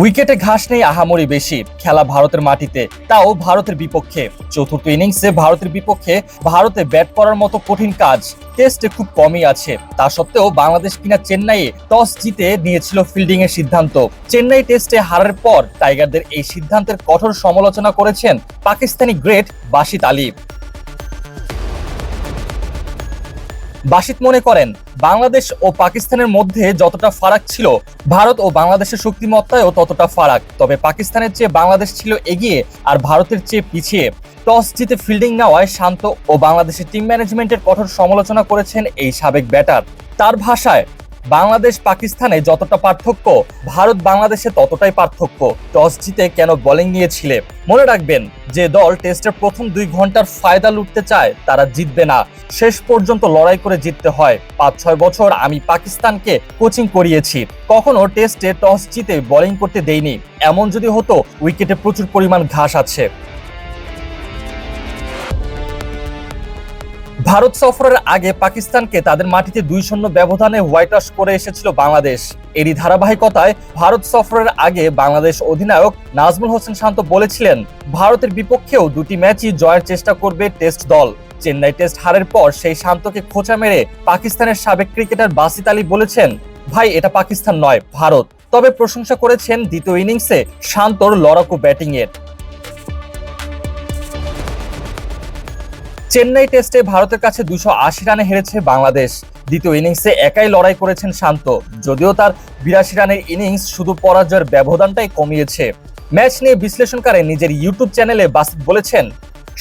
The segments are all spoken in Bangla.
উইকেটে ঘাস নেই আহামরি বেশি। খেলা ভারতের মাটিতে, তাও ভারতের বিপক্ষে। চতুর্থ ইনিংসে ভারতের বিপক্ষে ভারতে ব্যাট করার মতো কঠিন কাজ টেস্টে খুব কমই আছে। তা সত্ত্বেও বাংলাদেশ কিনা চেন্নাইয়ে টস জিতে নিয়েছিল ফিল্ডিং এর সিদ্ধান্ত। চেন্নাই টেস্টে হারার পর টাইগারদের এই সিদ্ধান্তের কঠোর সমালোচনা করেছেন পাকিস্তানি গ্রেট বাসিত আলী। বাসিত মনে করেন বাংলাদেশ ও পাকিস্তানের মধ্যে যতটা ফারাক ছিল, ভারত ও বাংলাদেশের শক্তিমত্তায়ও ততটা ফারাক। তবে পাকিস্তানের চেয়ে বাংলাদেশ ছিল এগিয়ে আর ভারতের চেয়ে পিছিয়ে। টস জিতে ফিল্ডিং নেওয়ায় শান্ত ও বাংলাদেশের টিম ম্যানেজমেন্টের কঠোর সমালোচনা করেছেন এই সাবেক ব্যাটার। তার ভাষায় বাংলাদেশ পাকিস্তানে যতটা পার্থক্য, ভারত বাংলাদেশে ততটাই পার্থক্য। টস জিতে কেন বোলিং নিয়েছিলে? মনে রাখবেন, যে দল টেস্টের প্রথম দুই ঘণ্টার ফায়দা লুটতে চায়, তারা জিতবে না। শেষ পর্যন্ত লড়াই করে জিততে হয়। পাঁচ, ছয় বছর আমি পাকিস্তানকে কোচিং করিয়েছি। কখনো টেস্টে টস জিতে বোলিং করতে দেইনি। এমন যদি হতো উইকেটে প্রচুর পরিমাণ ঘাস আছে। ভারত সফরের আগে পাকিস্তানকে তাদের মাটিতে দুই শূন্য ব্যবধানে হোয়াইট ওয়াশ করে এসেছিল বাংলাদেশ। এরই ধারাবাহিকতায় ভারত সফরের আগে বাংলাদেশ অধিনায়ক নাজমুল হোসেন শান্ত বলেছিলেন, ভারতের বিপক্ষেও দুটি ম্যাচই জয়ের চেষ্টা করবে টেস্ট দল। চেন্নাই টেস্ট হারের পর সেই শান্তকে খোঁচা মেরে পাকিস্তানের সাবেক ক্রিকেটার বাসিত আলী বলেছেন, ভাই, এটা পাকিস্তান নয়, ভারত। তবে প্রশংসা করেছেন দ্বিতীয় ইনিংসে শান্তর লড়াকু ব্যাটিংয়ের। চেন্নাই টেস্টে ভারতের কাছে দুশো আশি রানে হেরেছে বাংলাদেশ। দ্বিতীয় ইনিংসে একাই লড়াই করেছেন শান্ত। যদিও তার বিরাশি রানের ইনিংস শুধু পরাজয়ের ব্যবধানটাই কমিয়েছে। ম্যাচ নিয়ে বিশ্লেষণকারে নিজের ইউটিউব চ্যানেলে বাসিত বলেছেন,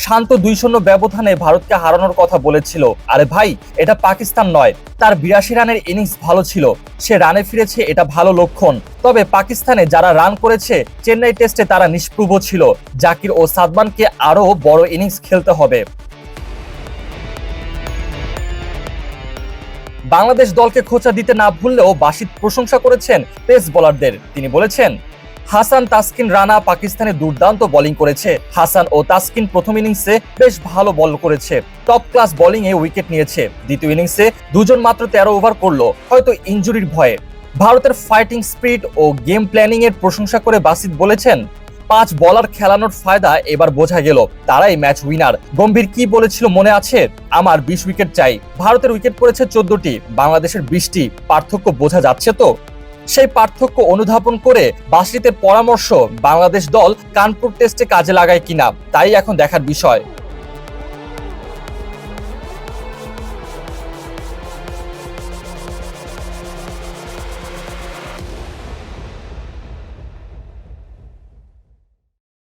শান্ত দুই শূন্য ব্যবধানে ভারতকে হারানোর কথা বলেছিল। আরে ভাই, এটা পাকিস্তান নয়। তার বিরাশি রানের ইনিংস ভালো ছিল। সে রানে ফিরেছে, এটা ভালো লক্ষণ। তবে পাকিস্তানে যারা রান করেছে, চেন্নাই টেস্টে তারা নিষ্প্রভ ছিল। জাকির ও সাদমানকে আরও বড় ইনিংস খেলতে হবে। বাংলাদেশ দলকে খোঁচা দিতে না ভুললেও বাসিত প্রশংসা করেছেন পেস বোলারদের। তিনি বলেছেন, হাসান, তাসকিন, রানা পাকিস্তানে দুর্দান্ত বোলিং করেছে। হাসান ও তাসকিন প্রথম ইনিংসে বেশ ভালো বল করেছে। টপ ক্লাস বোলিং এ উইকেট নিয়েছে। দ্বিতীয় ইনিংসে দুজন মাত্র তেরো ওভার করল, হয়তো ইঞ্জুরির ভয়ে। ভারতের ফাইটিং স্পিড ও গেম প্ল্যানিং এর প্রশংসা করে বাসিত বলেছেন পাঁচ বলার খেলানোর ফায়দা এবার বোঝা গেল। তারাই ম্যাচ উইনার গম্ভীর কি বলেছিল মনে আছে? আমার বিশ উইকেট চাই। ভারতের উইকেট পড়েছে চোদ্দটি। বাংলাদেশের বিশটি। পার্থক্য বোঝা যাচ্ছে তো? সেই পার্থক্য অনুধাবন করে বাসরিতের পরামর্শ বাংলাদেশ দল কানপুর টেস্টে কাজে লাগায় কিনা, তাই এখন দেখার বিষয়।